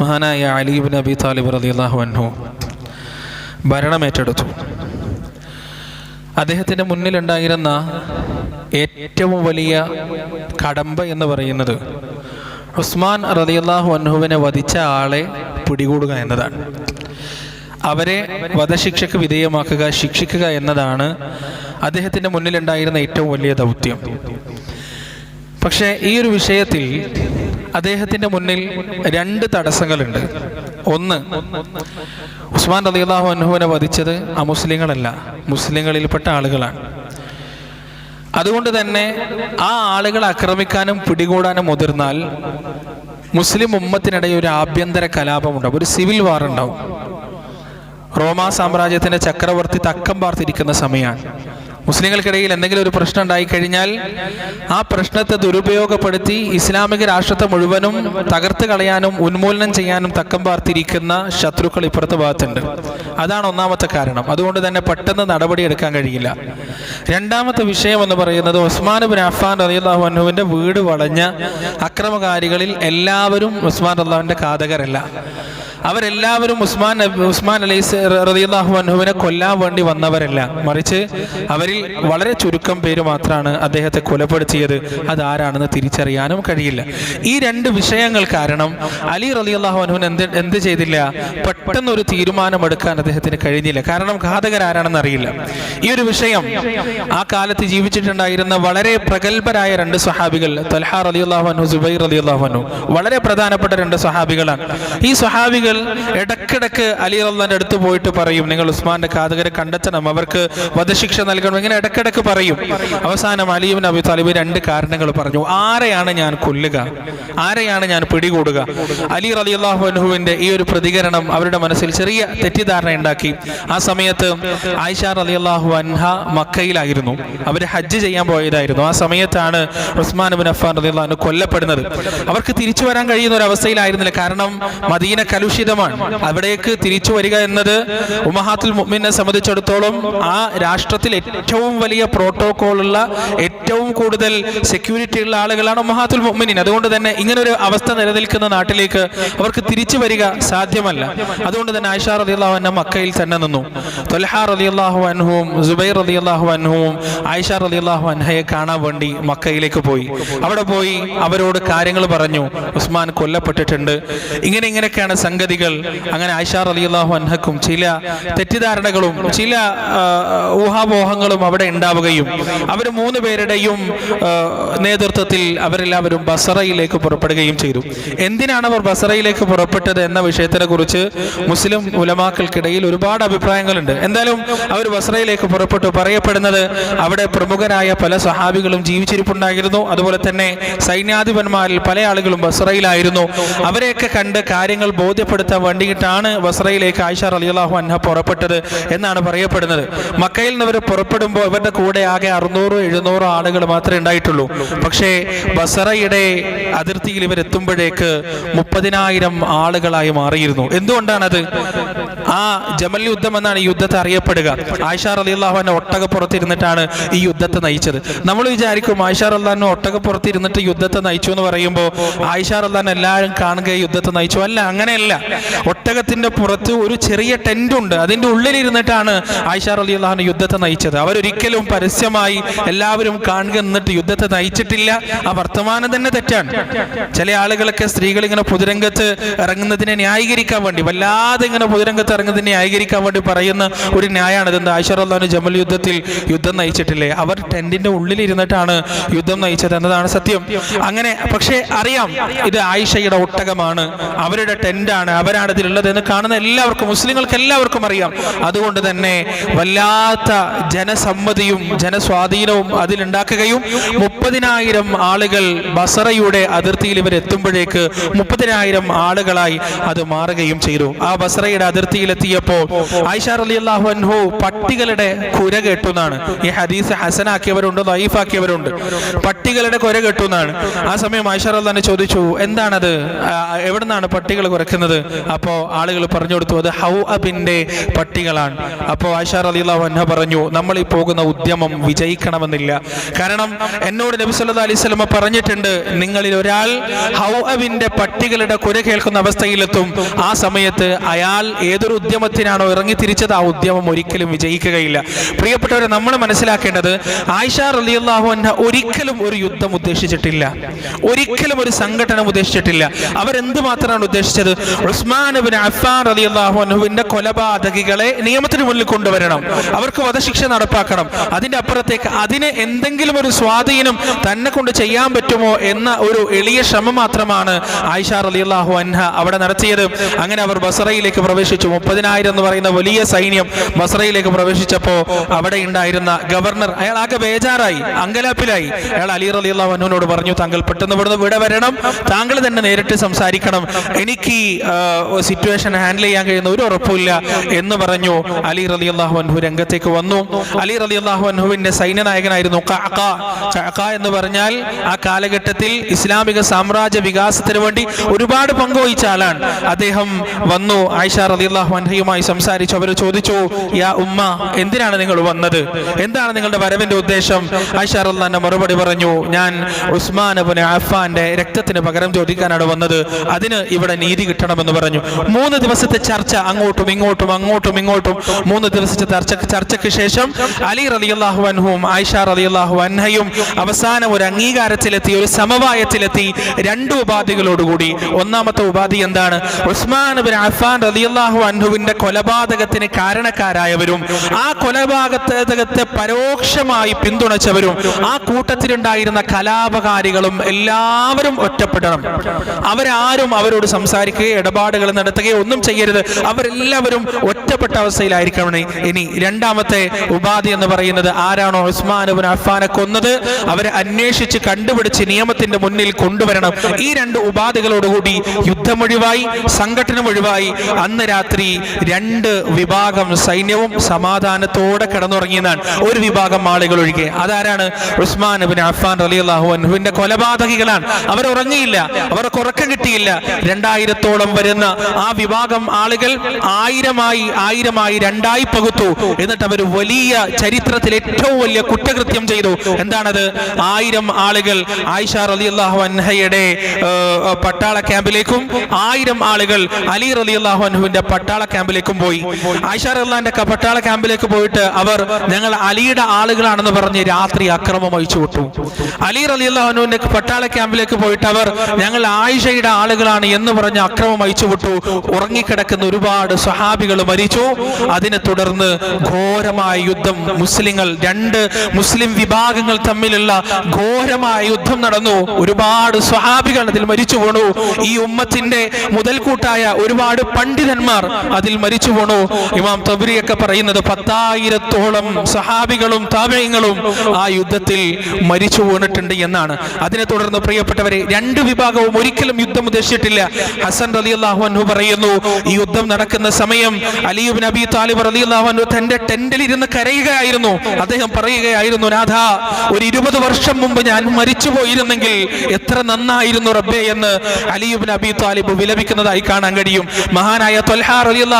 മഹാനായ അലീബ് നബി താലിബ് റളിയല്ലാഹു അൻഹു ഭരണമേറ്റെടുത്തു. അദ്ദേഹത്തിന്റെ മുന്നിലുണ്ടായിരുന്ന ഏറ്റവും വലിയ കടമ്പ എന്ന് പറയുന്നത് ഉസ്മാൻ റളിയല്ലാഹു അൻഹുവിനെ വധിച്ച ആളെ പിടികൂടുക എന്നതാണ്. അവരെ വധശിക്ഷയ്ക്ക് വിധേയമാക്കുക ശിക്ഷിക്കുക എന്നതാണ് അദ്ദേഹത്തിന്റെ മുന്നിലുണ്ടായിരുന്ന ഏറ്റവും വലിയ ദൗത്യം. പക്ഷേ ഈ ഒരു വിഷയത്തിൽ അദ്ദേഹത്തിന്റെ മുന്നിൽ രണ്ട് തടസ്സങ്ങളുണ്ട്. ഒന്ന് ഉസ്മാൻ റളിയല്ലാഹു അൻഹുവിനെ വധിച്ചത് അമുസ്ലിങ്ങളല്ല മുസ്ലിങ്ങളിൽപ്പെട്ട ആളുകളാണ്. അതുകൊണ്ട് തന്നെ ആ ആളുകളെ ആക്രമിക്കാനും പിടികൂടാനും മുതിർന്നാൽ മുസ്ലിം ഉമ്മത്തിനിടയിൽ ഒരു ആഭ്യന്തര കലാപമുണ്ടാവും ഒരു സിവിൽ വാർ ഉണ്ടാവും. റോമാ സാമ്രാജ്യത്തിന്റെ ചക്രവർത്തി തക്കം പാർത്തിരിക്കുന്ന സമയമാണ്. മുസ്ലിങ്ങൾക്കിടയിൽ എന്തെങ്കിലും ഒരു പ്രശ്നം ഉണ്ടായി കഴിഞ്ഞാൽ ആ പ്രശ്നത്തെ ദുരുപയോഗപ്പെടുത്തി ഇസ്ലാമിക രാഷ്ട്രത്തെ മുഴുവനും തകർത്ത് കളയാനും ഉന്മൂലനം ചെയ്യാനും തക്കം പാർത്തിരിക്കുന്ന ശത്രുക്കൾ ഇപ്പുറത്തെ ഭാഗത്തുണ്ട്. അതാണ് ഒന്നാമത്തെ കാരണം. അതുകൊണ്ട് തന്നെ പെട്ടെന്ന് നടപടി എടുക്കാൻ കഴിയില്ല. രണ്ടാമത്തെ വിഷയം എന്ന് പറയുന്നത് ഉസ്മാൻ ബിൻ അഫാൻ റളിയല്ലാഹു അൻഹുവിന്റെ വീട് വളഞ്ഞ അക്രമകാരികളിൽ എല്ലാവരും ഉസ്മാൻ അള്ളാഹുവിന്റെ കാതകരല്ല അവരെല്ലാവരും ഉസ്മാൻ ഉസ്മാൻ അലൈസ് റളിയല്ലാഹു അനുവിനെ കൊല്ലാൻ വേണ്ടി വന്നവരല്ല. മറിച്ച് അവരിൽ വളരെ ചുരുക്കം പേര് മാത്രമാണ് അദ്ദേഹത്തെ കൊലപ്പെടുത്തിയത്. അതാരാണെന്ന് തിരിച്ചറിയാനും കഴിയില്ല. ഈ രണ്ട് വിഷയങ്ങൾ കാരണം അലി റളിയല്ലാഹു അൻഹുവിന് എന്ത് എന്ത് ചെയ്തില്ല? പെട്ടെന്ന് ഒരു തീരുമാനമെടുക്കാൻ അദ്ദേഹത്തിന് കഴിഞ്ഞില്ല. കാരണം ഘാതകരാരാണെന്ന് അറിയില്ല. ഈ ഒരു വിഷയം ആ കാലത്ത് ജീവിച്ചിട്ടുണ്ടായിരുന്ന വളരെ പ്രഗത്ഭരായ രണ്ട് സ്വഹാബികൾ തൽഹ അള്ളാഹു അൻഹു സുബൈർ റളിയല്ലാഹു അൻഹു വളരെ പ്രധാനപ്പെട്ട രണ്ട് സ്വഹാബികളാണ്. ഈ സ്വഹാബികൾ ഇടക്കിടക്ക് അലി റല്ലാന്റെ അടുത്ത് പോയിട്ട് പറയും നിങ്ങൾ ഉസ്മാന്റെ ഘാതകരെ കണ്ടെത്തണം. അവർക്ക് വധശിക്ഷ നൽകണം. ഇങ്ങനെ ഇടക്കിടക്ക് പറയും. അവസാനം അലിയും നബി താലിബ് രണ്ട് കാരണങ്ങൾ പറഞ്ഞു. ആരെയാണ് ഞാൻ കൊല്ലുക? ആരെയാണ് ഞാൻ പിടികൂടുക? അലി റളിയല്ലാഹു അൻഹുവിന്റെ ഈ ഒരു പ്രതികരണം അവരുടെ മനസ്സിൽ ചെറിയ തെറ്റിദ്ധാരണ ഉണ്ടാക്കി. ആ സമയത്ത് ആയിഷ അള്ളാഹു അൻഹ മക്കയിലായിരുന്നു. അവർ ഹജ്ജ് ചെയ്യാൻ പോയതായിരുന്നു. ആ സമയത്താണ് ഉസ്മാൻ ബിൻ റളിയല്ലാഹു അൻഹു കൊല്ലപ്പെടുന്നത്. അവർക്ക് തിരിച്ചു വരാൻ കഴിയുന്ന ഒരു അവസ്ഥയിലായിരുന്നില്ല. കാരണം മദീന കലുഷിതമാണ്. അവിടേക്ക് തിരിച്ചു വരിക എന്നത് ഉമഹാത്തുൽ മുഅ്മിനെ സംബന്ധിച്ചിടത്തോളം ആ രാഷ്ട്രത്തിൽ ഏറ്റവും വലിയ പ്രോട്ടോകോളുള്ള ഏറ്റവും കൂടുതൽ സെക്യൂരിറ്റി ഉള്ള ആളുകളാണ് മഹാത്തുൽ മുഅ്മിനീൻ. അതുകൊണ്ട് തന്നെ ഇങ്ങനെ ഒരു അവസ്ഥ നിലനിൽക്കുന്ന നാട്ടിലേക്ക് അവർക്ക് തിരിച്ചു വരിക സാധ്യമല്ല. അതുകൊണ്ട് തന്നെ ആയിഷ റളിയല്ലാഹു അൻഹ മക്കയിൽ തന്നെ നിന്നു. തൊൽഹ റളിയല്ലാഹു അൻഹുവും ജുബൈർ റളിയല്ലാഹു അൻഹുവും ആയിഷ റളിയല്ലാഹു അൻഹയെ കാണാൻ വേണ്ടി മക്കയിലേക്ക് പോയി. അവിടെ പോയി അവരോട് കാര്യങ്ങൾ പറഞ്ഞു. ഉസ്മാൻ കൊല്ലപ്പെട്ടിട്ടുണ്ട്. ഇങ്ങനെ ഇങ്ങനെയൊക്കെയാണ് സംഗതികൾ. അങ്ങനെ ആയിഷ റളിയല്ലാഹു അൻഹക്കും ചില തെറ്റിദ്ധാരണകളും ചില ആ, ഊഹാപോഹങ്ങളും അവിടെ ഉണ്ടാവുകയും അവർ മൂന്ന് പേരുടെയും നേതൃത്വത്തിൽ അവരെല്ലാവരും ബസറയിലേക്ക് പുറപ്പെടുകയും ചെയ്തു. എന്തിനാണ് അവർ ബസറയിലേക്ക് പുറപ്പെട്ടത് എന്ന വിഷയത്തിനെ കുറിച്ച് മുസ്ലിം ഉലമാക്കൾക്കിടയിൽ ഒരുപാട് അഭിപ്രായങ്ങളുണ്ട്. എന്തായാലും അവർ ബസറയിലേക്ക് പുറപ്പെട്ടു. പറയപ്പെടുന്നത് അവിടെ പ്രമുഖരായ പല സഹാബികളും ജീവിച്ചിരിപ്പുണ്ടായിരുന്നു. അതുപോലെ തന്നെ സൈന്യാധിപന്മാരിൽ പല ആളുകളും ബസറയിലായിരുന്നു. അവരെയൊക്കെ കണ്ട് കാര്യങ്ങൾ ബോധ്യപ്പെടുത്താൻ വേണ്ടിയിട്ടാണ് ബസറയിലേക്ക് ആയിഷ റളിയല്ലാഹു അൻഹ പുറപ്പെട്ടത് എന്നാണ് പറയപ്പെടുന്നത്. മക്കയിൽ നിന്ന് ഇവർ പുറപ്പെടുമ്പോൾ ഇവരുടെ കൂടെ ആകെ അറുന്നൂറോ എഴുന്നൂറോ ആളുകൾ മാത്രമേ ഉണ്ടായിട്ടുള്ളൂ. പക്ഷേ ബസറയുടെ അതിർത്തിയിൽ ഇവർ എത്തുമ്പോഴേക്ക് മുപ്പതിനായിരം ആളുകളായി മാറിയിരുന്നു. എന്തുകൊണ്ടാണത്? ആ ജമൽ യുദ്ധം എന്നാണ് ഈ യുദ്ധത്തെ അറിയപ്പെടുക. ആയിഷ റളിയല്ലാഹു ഒട്ടകപ്പുറത്തിരുന്നിട്ടാണ് ഈ യുദ്ധത്തെ നയിച്ചത്. നമ്മൾ വിചാരിക്കും ആയിഷ റല്ലാൻ ഒട്ടകപ്പുറത്തിരുന്നിട്ട് യുദ്ധത്തെ നയിച്ചു എന്ന് പറയുമ്പോൾ ആയിഷ റല്ലാൻ എല്ലാവരും കാണുക യുദ്ധത്തെ നയിച്ചു. അല്ല അങ്ങനെയല്ല. ഒട്ടകത്തിന്റെ പുറത്ത് ഒരു ചെറിയ ടെന്റ് ഉണ്ട്. അതിന്റെ ഉള്ളിലിരുന്നിട്ടാണ് ആയിഷ അള്ളഹാൻ യുദ്ധത്തെ നയിച്ചത്. അവരൊരിക്കലും പരസ്യമായി എല്ലാവരും കാണുക എന്നിട്ട് യുദ്ധത്തെ നയിച്ചിട്ടില്ല. ആ വർത്തമാനം തന്നെ തെറ്റാണ്. ചില ആളുകളൊക്കെ സ്ത്രീകൾ ഇങ്ങനെ പൊതുരംഗത്ത് ഇറങ്ങുന്നതിനെ ന്യായീകരിക്കാൻ വേണ്ടി വല്ലാതെ ഇങ്ങനെ പൊതുരംഗത്ത് ഇറങ്ങുന്നതിനെ ന്യായീകരിക്കാൻ വേണ്ടി പറയുന്ന ഒരു ന്യായമാണ് ഇതെന്താ? ആയിഷറല്ലാഹു ജമൽ യുദ്ധത്തിൽ യുദ്ധം നയിച്ചിട്ടില്ലേ? അവർ ടെന്റിന്റെ ഉള്ളിലിരുന്നിട്ടാണ് യുദ്ധം നയിച്ചത് എന്നതാണ് സത്യം. അങ്ങനെ പക്ഷേ അറിയാം ഇത് ആയിഷയുടെ ഒട്ടകമാണ്. അവരുടെ ടെന്റാണ് അവരാണ് ഇതിലുള്ളത് എന്ന് കാണുന്ന എല്ലാവർക്കും മുസ്ലിങ്ങൾക്ക് എല്ലാവർക്കും അറിയാം. അതുകൊണ്ട് തന്നെ വല്ലാത്ത ജനസമ്മതിയും ജനസ്വാധീനവും അതിലുണ്ടാക്കുകയും മുപ്പതിനായിരം ആളുകൾ ബസറയുടെ അതിർത്തിയിൽ ഇവർ എത്തുമ്പോഴേക്ക് മുപ്പതിനായിരം ആളുകളായി അത് മാറുകയും ചെയ്തു. ആ ബസറയുടെ അതിർത്തിയിലെത്തിയപ്പോൾ ആയിഷ റളിയല്ലാഹു അൻഹു പട്ടികളുടെ കുര കെട്ടുന്നതാണ് ഈ ഹദീസ് ഹസനാക്കിയവരുണ്ട് ലൈഫാക്കിയവരുണ്ട് പട്ടികളുടെ കുര കെട്ടുന്നതാണ് ആ സമയം ആയിഷ റളിയല്ലാഹു ചോദിച്ചു എന്താണത്? എവിടുന്നാണ് പട്ടികൾ കുറയ്ക്കുന്നത്? അപ്പോൾ ആളുകൾ പറഞ്ഞു കൊടുത്തു അത് ഹൗ അബിന്റെ പട്ടികളാണ്. അപ്പോൾ ആയിഷ റളിയല്ലാഹു അൻഹ പറഞ്ഞു നമ്മളിപ്പോൾ പോകുന്ന ഉദ്യമം വിജയിക്കണമെന്നില്ല. കാരണം എന്നോട് നബി സല്ലാ അലൈഹി പറഞ്ഞിട്ടുണ്ട് നിങ്ങളിൽ ഒരാൾ ഹൗഅവിന്റെ പട്ടികളുടെ കുര കേൾക്കുന്ന അവസ്ഥയിലെത്തും. ആ സമയത്ത് അയാൾ ഏതൊരു ഉദ്യമത്തിനാണോ ഇറങ്ങി തിരിച്ചത് ആ ഉദ്യമം ഒരിക്കലും വിജയിക്കുകയില്ല. പ്രിയപ്പെട്ടവരെ നമ്മൾ മനസ്സിലാക്കേണ്ടത് ആയിഷ റളിയല്ലാഹു അൻഹ ഒരിക്കലും ഒരു യുദ്ധം ഉദ്ദേശിച്ചിട്ടില്ല. ഒരിക്കലും ഒരു സംഘടന ഉദ്ദേശിച്ചിട്ടില്ല. അവരെന്ത് മാത്രമാണ് ഉദ്ദേശിച്ചത്? ഉസ്മാൻ ഇബ്നു അഫ്ഫാൻ റളിയല്ലാഹു അൻഹുവിന്റെ കൊലപാതകികളെ നിയമത്തിന് മുന്നിൽ കൊണ്ടുവരണം. അവർക്ക് വധശിക്ഷ നടപ്പാക്കണം. അതിന്റെ അപ്പുറത്തേക്ക് അതിന് എന്തെങ്കിലും ഒരു സ്വാധീനം തന്നെ കൊണ്ട് ചെയ്യാൻ പറ്റുമോ എന്ന ഒരു എളിയ ശ്രമം മാത്രമാണ് ആയിഷ റളിയല്ലാഹു അൻഹ അവിടെ നടത്തിയത്. അങ്ങനെ അവർ ബസറയിലേക്ക് പ്രവേശിച്ചു. മുപ്പതിനായിരം എന്ന് പറയുന്ന വലിയ സൈന്യം ബസറയിലേക്ക് പ്രവേശിച്ചപ്പോൾ അവിടെ ഉണ്ടായിരുന്ന ഗവർണർ അയാൾ ആകെ ബേജാറായി അങ്കലാപ്പിലായി. അയാൾ അലി റളിയല്ലാഹു അൻഹുനോട് പറഞ്ഞു താങ്കൾ പെട്ടെന്ന് ഇവിടുന്ന് ഇവിടെ വരണം. താങ്കൾ തന്നെ നേരിട്ട് സംസാരിക്കണം. എനിക്ക് സിറ്റുവേഷൻ ഹാൻഡിൽ ചെയ്യാൻ കഴിയുന്ന ഒരു ഉറപ്പില്ല എന്ന് പറഞ്ഞു. അലി റലി അള്ളാഹു അൻഹു രംഗത്തേക്ക് വന്നു. അലി റലി അള്ളാഹു അൻഹുവിന്റെ സൈന്യനായകനായിരുന്നു എന്ന് പറഞ്ഞാൽ ആ കാലഘട്ടത്തിൽ ഇസ്ലാമിക സാമ്രാജ്യ വികാസത്തിന് വേണ്ടി ഒരുപാട് പങ്കുവഹിച്ച ആളാണ്. അദ്ദേഹം വന്നു ആയിഷ റലി അള്ളാഹു അൻഹയുമായി സംസാരിച്ചു. അവർ ചോദിച്ചു യാ ഉമ്മ എന്തിനാണ് നിങ്ങൾ വന്നത്? എന്താണ് നിങ്ങളുടെ വരവിന്റെ ഉദ്ദേശം? ആയിഷ റല്ലാന്റെ മറുപടി പറഞ്ഞു ഞാൻ ഉസ്മാൻ അബുൻ അഫാന്റെ രക്തത്തിന് പകരം ചോദിക്കാനാണ് വന്നത്. അതിന് ഇവിടെ നീതി കിട്ടണമെന്ന് പറഞ്ഞു. മൂന്ന് ദിവസത്തെ ചർച്ച അങ്ങോട്ടും ഇങ്ങോട്ടും അങ്ങോട്ടും ഇങ്ങോട്ടും മൂന്ന് ദിവസത്തെ ചർച്ച ചർച്ചയ്ക്ക് ശേഷം അലി റളിയല്ലാഹു അൻഹും ആയിഷ റളിയല്ലാഹു അൻഹയും അവസാനം ഒരു അംഗീകാരത്തിലെത്തി ഒരു സമവായത്തിലെത്തി രണ്ട് ഉപാധികളോടുകൂടി. ഒന്നാമത്തെ ഉപാധി എന്താണ്? ഉസ്മാൻ ബിൻ അഫാൻ റളിയല്ലാഹു അൻഹുവിന്റെ കൊലപാതകത്തിന് കാരണക്കാരായവരും ആ കൊലപാതകത്തെ പരോക്ഷമായി പിന്തുണച്ചവരും ആ കൂട്ടത്തിലുണ്ടായിരുന്ന കലാപകാരികളും എല്ലാവരും ഒറ്റപ്പെടണം. അവരാരും അവരോട് സംസാരിക്കുകയോ ഇടപാടുകൾ നടത്തുകയോ ഒന്നും ചെയ്യരുത്. അവരെല്ലാവരും ഒറ്റപ്പെട്ട അവസ്ഥയിലായിരിക്കണം ഇനി രണ്ടാമത്തെ ഉപാധി എന്ന് പറയുന്നത് ആരാണോ ഉസ്മാനുബിൻ അഫ്ഫാനെ കൊന്നത്? അവരെ അന്വേഷിച്ച് കണ്ടുപിടിച്ച് നിയമത്തിന്റെ മുന്നിൽ കൊണ്ടുവരണം. ഈ രണ്ട് ഉപാധികളോടുകൂടി യുദ്ധം ഒഴിവായി ഒഴിവായി. അന്ന് രാത്രി രണ്ട് വിഭാഗം സൈന്യവും സമാധാനത്തോടെ കിടന്നുറങ്ങിയതാണ് ഒരു വിഭാഗം ആളുകൾ ഒഴികെ. അതാരാണ്? ഉസ്മാൻ ബിൻ അഫ്ഫാൻ റളിയല്ലാഹു അൻഹുവിന്റെ കൊലപാതകികളാണ്. അവർ ഉറങ്ങിയില്ല. അവർക്ക് ഉറക്കം കിട്ടിയില്ല. രണ്ടായിരത്തോളം വരുന്ന ആ വിഭാഗം ആളുകൾ ആയിരമായി ആയിരമായി രണ്ടായി പകുത്തു. എന്നിട്ട് അവർ വലിയ ചരിത്രത്തിൽ ഏറ്റവും വലിയ കുറ്റകൃത്യം ചെയ്തു. എന്താണത്? ആയിരം ആളുകൾ ആയിഷ റളിയല്ലാഹു അൻഹയുടെ പട്ടാള ക്യാമ്പിലേക്കും ആയിരം ആളുകൾ അലി റളിയല്ലാഹു അൻഹുവിന്റെ പട്ടാള ക്യാമ്പിലേക്കും പോയി. ആയിഷ അള്ളാന്റെ പട്ടാള ക്യാമ്പിലേക്ക് പോയിട്ട് അവർ ഞങ്ങൾ അലിയുടെ ആളുകളാണെന്ന് പറഞ്ഞ് രാത്രി അക്രമം അയച്ചു വിട്ടു. അലി റളിയല്ലാഹു അൻഹുവിന്റെ പട്ടാള ക്യാമ്പിലേക്ക് പോയിട്ട് അവർ ഞങ്ങൾ ആയിഷയുടെ ആളുകളാണ് എന്ന് പറഞ്ഞ് അക്രമം അയച്ചു വിട്ടു. ഉറങ്ങിക്കിടക്കുന്ന ഒരുപാട് സ്വഹാബികൾ മരിച്ചു. അതിനെ തുടർന്ന് ഘോരമായ യുദ്ധം മുസ്ലിങ്ങൾ രണ്ട് മുസ്ലിം വിഭാഗങ്ങൾ തമ്മിലുള്ള ഘോരമായ യുദ്ധം നടന്നു. ഒരുപാട് സ്വഹാബികൾ അതിൽ മരിച്ചു പോണു. ഈ ഉമ്മത്തിന്റെ മുതൽക്കൂട്ടായ ഒരുപാട് പണ്ഡിതന്മാർ അതിൽ മരിച്ചു പോണു. ഇമാം തബരിയൊക്കെ പറയുന്നത് പത്തായിരത്തോളം സഹാബികളും താപയങ്ങളും ആ യുദ്ധത്തിൽ മരിച്ചു വീണിട്ടുണ്ട് എന്നാണ്. അതിനെ തുടർന്ന് പ്രിയപ്പെട്ടവരെ രണ്ട് വിഭാഗവും ഒരിക്കലും യുദ്ധം ഉദ്ദേശിച്ചിട്ടില്ല. ഹസൻ റലി അള്ളാഹു അൻഹു പറയുന്നു ഈ യുദ്ധം നടക്കുന്ന സമയം അലിയുബിൻ അബി താലിബ് റലി അള്ളാഹു അൻഹു തന്റെ ടെന്റിൽ ഇരുന്ന് കരയുകയായിരുന്നു അദ്ദേഹം പറയുകയായിരുന്നു നാഥ ഒരു ഇരുപത് വർഷം മുമ്പ് ഞാൻ മരിച്ചു പോയിരുന്നെങ്കിൽ എത്ര നന്നായിരുന്നു റബ്ബെ എന്ന് അലിയുബിൻ അബി താലിബ് വിലപിക്കുന്നതായി കാണാൻ കഴിയും. മഹാനായ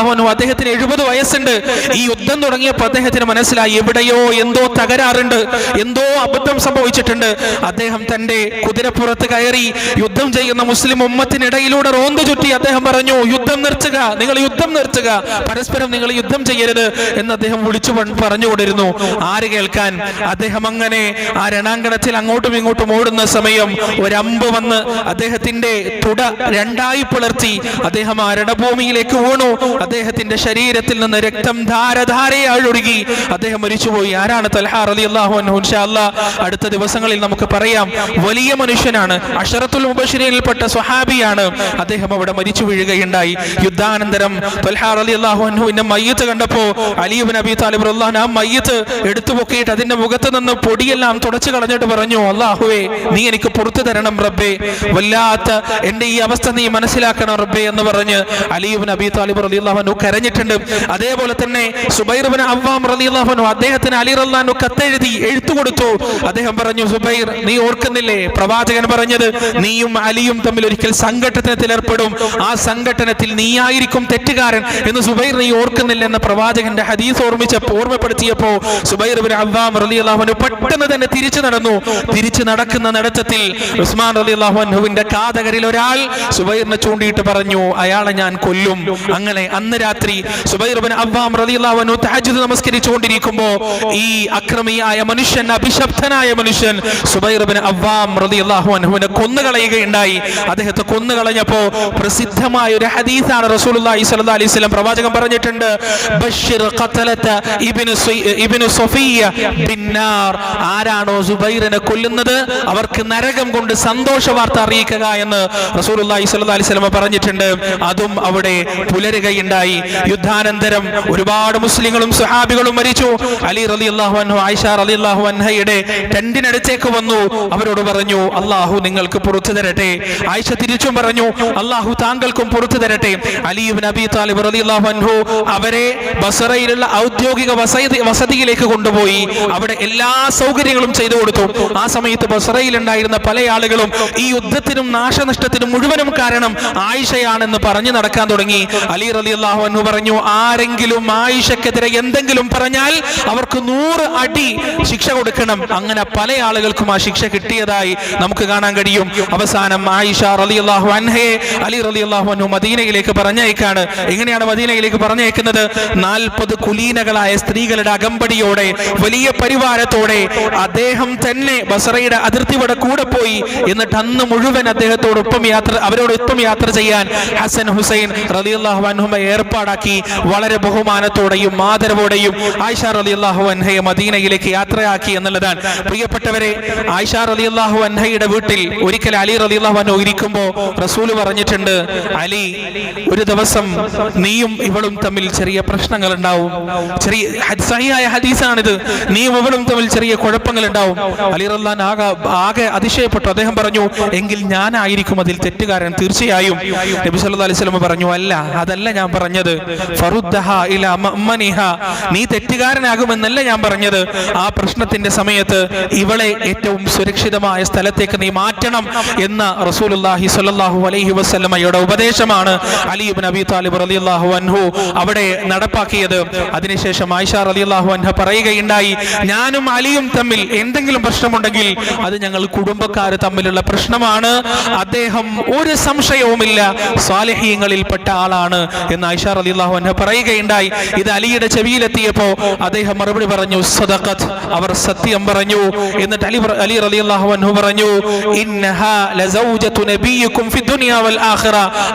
അൻഹു അദ്ദേഹത്തിന് എഴുപത് വയസ്സുണ്ട്. ഈ യുദ്ധം തുടങ്ങിയപ്പോൾ അദ്ദേഹത്തിന് മനസ്സിലായി എവിടെയോ എന്തോ തകരാറുണ്ട് എന്തോ അബദ്ധം സംഭവിച്ചിട്ടുണ്ട്. അദ്ദേഹം തന്റെ കുതിരപ്പുറത്ത് കയറി യുദ്ധം ചെയ്യുന്ന മുസ്ലിം ഉമ്മത്തിനിടയിലൂടെ റോന്ത് ചുറ്റി അദ്ദേഹം പറഞ്ഞു യുദ്ധം നിർത്തുക നിങ്ങൾ യുദ്ധം നിർത്തുക പരസ്പരം നിങ്ങൾ യുദ്ധം ചെയ്യരുത് എന്ന് അദ്ദേഹം വിളിച്ചു പൺ- പറഞ്ഞുകൊണ്ടിരുന്നു ആര് കേൾക്കാൻ? അദ്ദേഹം അങ്ങനെ ആ രണാങ്കണത്തിൽ അങ്ങോട്ടും ഇങ്ങോട്ടും ഓടുന്ന സമയം ഒരമ്പ് വന്ന് അദ്ദേഹത്തിന്റെ തുട രണ്ടായി പിളർത്തി അദ്ദേഹം ആ രണഭൂമിയിലേക്ക് വീണു. അദ്ദേഹത്തിന്റെ ശരീരത്തിൽ നിന്ന് രക്തം ധാരധാരയായി ഒഴുകി അദ്ദേഹം മരിച്ചുപോയി. ആരാണ് തൽഹാർ അലി അള്ളാഹു അടുത്ത ദിവസങ്ങളിൽ നമുക്ക് പറയാം. വലിയ മനുഷ്യനാണ്. അഷറത്തുൽ മുബഷിരിൽപ്പെട്ട സ്വഹാബിയാണ്. അദ്ദേഹം അവിടെ മരിച്ചു വീഴുകയുണ്ടായി. യുദ്ധാനന്തരം തൽഹാ അലി അൻഹുവിന്റെ മയ്യത്ത് കണ്ടപ്പോ അലിബ് നബി താലിബ് ആ ആ മയ്യത്ത് എടുത്തു പൊക്കിയിട്ട് അതിന്റെ മുഖത്ത് നിന്ന് പൊടിയെല്ലാം തുടച്ചു കളഞ്ഞിട്ട് പറഞ്ഞു അള്ളാഹുവേ നീ എനിക്ക് പുറത്തു തരണം റബ്ബേ. വല്ലാത്ത എന്റെ ഈ അവസ്ഥ നീ മനസ്സിലാക്കണം റബ്ബേ എന്ന് പറഞ്ഞ് അലിയുബിൻ അബി താലിബ് റളിയല്ലാഹു അൻഹു കരഞ്ഞിട്ടുണ്ട്. അതേപോലെ തന്നെ സുബൈർബിൻ അവാം റളിയല്ലാഹു അൻഹു അദ്ദേഹത്തിന് അലി റല്ലാനു കത്തെഴുതി എഴുത്തു കൊടുത്തു. അദ്ദേഹം പറഞ്ഞു സുബൈർ നീ ഓർക്കുന്നില്ലേ? പ്രവാചകൻ പറഞ്ഞത് നീയും അലിയും തമ്മിൽ ഒരിക്കൽ സംഘട്ടനത്തിൽ ഏർപ്പെടും. ആ സംഘട്ടനത്തിൽ നീയായിരിക്കും തെറ്റുകാരൻ. എന്ന് സുബൈർ നീ ഓർക്കുന്നില്ല എന്ന പ്രവാചകന്റെ ഹദീസ് ഓർമ്മിച്ചപ്പോ ഓർമ്മപ്പെടുത്തിയപ്പോ പറഞ്ഞപ്പോ സുബൈർ ബിൻ അവ്വാം റളിയല്ലാഹു അൻഹു പെട്ടെന്ന് തന്നെ തിരിച്ചു നടന്നു. തിരിച്ചു നടക്കുന്ന നടത്തത്തിൽ ഉസ്മാൻ റളിയല്ലാഹു അൻഹുവിന്റെ കാതകരിൽ ഒരാൾ സുബൈറിനെ ചൂണ്ടിയിട്ട് പറഞ്ഞു അയാളെ ഞാൻ കൊല്ലും. അങ്ങനെ അന്ന് രാത്രി സുബൈർ ബിൻ അവ്വാം റളിയല്ലാഹു അൻഹു തഹജ്ജുദ് നമസ്കരിച്ചുകൊണ്ടിരിക്കുമ്പോൾ ഈ അക്രമിയായ മനുഷ്യൻ അഭിശബ്ദനായ മനുഷ്യൻ സുബൈർ ബിൻ അവ്വാം റളിയല്ലാഹു അൻഹുവിനെ കൊന്നുകളയുകയുണ്ടായി. അദ്ദേഹത്തെ കൊന്നുകളഞ്ഞപ്പോ പ്രസിദ്ധമായ ഒരു ഹദീസാണ് റസൂൽ അലൈഹി വസല്ലം പ്രവാചകൻ പറഞ്ഞിട്ടുണ്ട് ഇബ്നു സൊഫിയ ബിന്നാർ ആരാണോ സുബൈറിനെ കൊല്ലുന്നത്? അവർക്ക് നരകം കൊണ്ട് സന്തോഷ വാർത്ത അറിയിക്കുക എന്ന് റസൂലുള്ളാഹി സ്വല്ലല്ലാഹി അലൈഹി വസല്ലം പറഞ്ഞിട്ടുണ്ട്. അതും അവിടെ പുലരുകയുണ്ടായി. യുദ്ധാനന്തരം ഒരുപാട് മുസ്ലിങ്ങളും സുഹാബികളും മരിച്ചു. അലി റളിയല്ലാഹു അൻഹു ആയിഷ റളിയല്ലാഹു അൻഹയുടെ ടെന്റിനടുത്തേക്ക് വന്നു. അവരോട് പറഞ്ഞു അള്ളാഹു നിങ്ങൾക്ക് പുറത്തു തരട്ടെ. ആയിഷ തിരിച്ചും പറഞ്ഞു അള്ളാഹു താങ്കൾക്കും പുറത്തു തരട്ടെ. അലിയുബിൻ അബി താലിബ് റളിയല്ലാഹു അൻഹു അവരെ ബസറയിലുള്ള ഔദ്യോഗിക വസതി വസതിയിലേക്ക് കൊണ്ടുപോയി. അവിടെ എല്ലാ സൗകര്യങ്ങളും ചെയ്തു കൊടുത്തു. ആ സമയത്ത് ബസറയിൽ ഉണ്ടായിരുന്ന പല ആളുകളും ഈ യുദ്ധത്തിനും നാശനഷ്ടത്തിനും മുഴുവനും കാരണം ആയിഷയാണെന്ന് പറഞ്ഞു നടക്കാൻ തുടങ്ങി. അലി റളിയല്ലാഹു അൻഹു പറഞ്ഞു ആരെങ്കിലും ആയിഷക്കെതിരെ എന്തെങ്കിലും പറഞ്ഞാൽ അവർക്ക് നൂറ് അടി ശിക്ഷ കൊടുക്കണം. അങ്ങനെ പല ആളുകൾക്കും ആ ശിക്ഷ കിട്ടിയതായി നമുക്ക് കാണാൻ കഴിയും. അവസാനം ആയിഷ റലി അള്ളാഹു അൻഹയെ അലി റളിയല്ലാഹു അൻഹു മദീനയിലേക്ക് പറഞ്ഞയക്കാണ് എങ്ങനെയാണ് മദീനയിലേക്ക് പറഞ്ഞയക്കുന്നത് നാൽപ്പത് കുലീനകളായ സ്ത്രീകളുടെ അകമ്പടിയോടെ വലിയ പരിവാരത്തോടെ അദ്ദേഹം തന്നെ ബസറയുടെ അതിർത്തിയുടെ കൂടെ പോയി എന്നിട്ട് അന്ന് മുഴുവൻ അദ്ദേഹത്തോട് അദ്ദേഹത്തോടൊപ്പം യാത്ര അവരോടൊപ്പം യാത്ര ചെയ്യാൻ ഹസൻ ഹുസൈൻ റളിയല്ലാഹു അൻഹുമ ഏർപ്പാടാക്കി വളരെ ബഹുമാനത്തോടെയും ആദരവോടെയും ആയിഷ റളിയല്ലാഹു അൻഹയെ മദീനയിലേക്ക് യാത്രയാക്കി എന്നുള്ളതാണ്. പ്രിയപ്പെട്ടവരെ ആയിഷ റളിയല്ലാഹു അൻഹയുടെ വീട്ടിൽ ഒരിക്കൽ അലി റളിയല്ലാഹു അൻഹു ഇരിക്കുമ്പോൾ റസൂൽ പറഞ്ഞിട്ടുണ്ട് അലി ഒരു ദിവസം നീയും ഇവളും തമ്മിൽ ചെറിയ പ്രശ്നങ്ങൾ ഉണ്ടാവും ചെറിയ സഹിയായ ഹദീസാണിത്. നീ അവളും തമ്മിൽ ചെറിയ കുഴപ്പങ്ങൾ ഉണ്ടാവും അലി റല്ലാൻ ആകെ ആകെ അതിശയപ്പെട്ടു. അദ്ദേഹം പറഞ്ഞു എങ്കിൽ ഞാനായിരിക്കും അതിൽ തെറ്റുകാരൻ. തീർച്ചയായും. നബി സല്ലു അലൈഹി വസല്ലം പറഞ്ഞു അല്ല അതല്ല ഞാൻ പറഞ്ഞത്. നീ തെറ്റുകാരനാകുമെന്നല്ല ഞാൻ പറഞ്ഞത്. ആ പ്രശ്നത്തിന്റെ സമയത്ത് ഇവളെ ഏറ്റവും സുരക്ഷിതമായ സ്ഥലത്തേക്ക് നീ മാറ്റണം എന്ന റസൂലുള്ളാഹി സ്വല്ലല്ലാഹു അലൈഹി വസല്ലമയുടെ ഉപദേശമാണ് അലി നബി താലിബ് റളിയല്ലാഹു അൻഹു അവിടെ നടപ്പാക്കിയത്. അതിനുശേഷം ആയിഷ റളിയല്ലാഹു അൻഹ പറയുകയുണ്ടായി ഞാനും അലിയും തമ്മിൽ എന്തെങ്കിലും പ്രശ്നമുണ്ടെങ്കിൽ അത് ഞങ്ങൾ കുടുംബക്കാർ തമ്മിലുള്ള പ്രശ്നമാണ്. അദ്ദേഹം ഒരു സംശയവുമില്ല സ്വാലിഹീങ്ങളിൽപ്പെട്ട ആളാണ് എന്ന് ആയിഷ റളിയല്ലാഹു അൻഹ പറയുകയുണ്ടായി. ഇത് അലിയുടെ ചെവിയിലെത്തിയപ്പോ അദ്ദേഹം മറുപടി പറഞ്ഞു സദഖത്ത്. അവർ സത്യം പറഞ്ഞു. എന്നിട്ട് അലി അലി അലി റളിയല്ലാഹു അൻഹു പറഞ്ഞു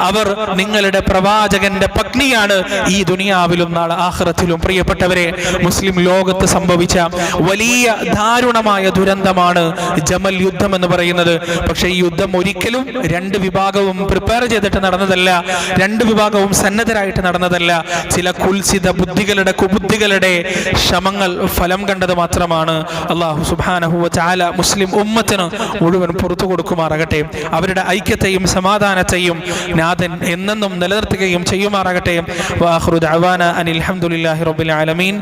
അവർ നിങ്ങളുടെ പ്രവാചകന്റെ പത്നിയാണ് ഈ ദുനിയാവിലും നാളെ ആഹ്റത്തിലും പ്രിയപ്പെട്ടവരെ മുസ്ലിം ലോകത്ത് സംഭവിച്ച വലിയ ദാരുണമായ ദുരന്തമാണ് ജമൽ യുദ്ധം എന്ന് പറയുന്നത്. പക്ഷെ ഈ യുദ്ധം ഒരിക്കലും രണ്ട് വിഭാഗവും പ്രിപ്പയർ ചെയ്തിട്ട് നടന്നതല്ല രണ്ട് വിഭാഗവും സന്നദ്ധരായിട്ട് നടന്നതല്ല. ചില കുൽസിത ബുദ്ധികളുടെ കുബുദ്ധികളുടെ ശ്രമങ്ങൾ ഫലം കണ്ടത് മാത്രമാണ്. അള്ളാഹു സുബാനഹുവ ചാല മുസ്ലിം ഉമ്മത്തിന് മുഴുവൻ പുറത്തു കൊടുക്കുമാറാകട്ടെ. അവരുടെ ഐക്യത്തെയും സമാധാനത്തെയും നാഥൻ എന്നെന്നും നിലനിർത്തുകയും ചെയ്യുമാറാകട്ടെ. വാഹ്റു അവാന അനിൽ ഹംദുലില്ലാഹി റബ്ബിൽ ആലമീൻ.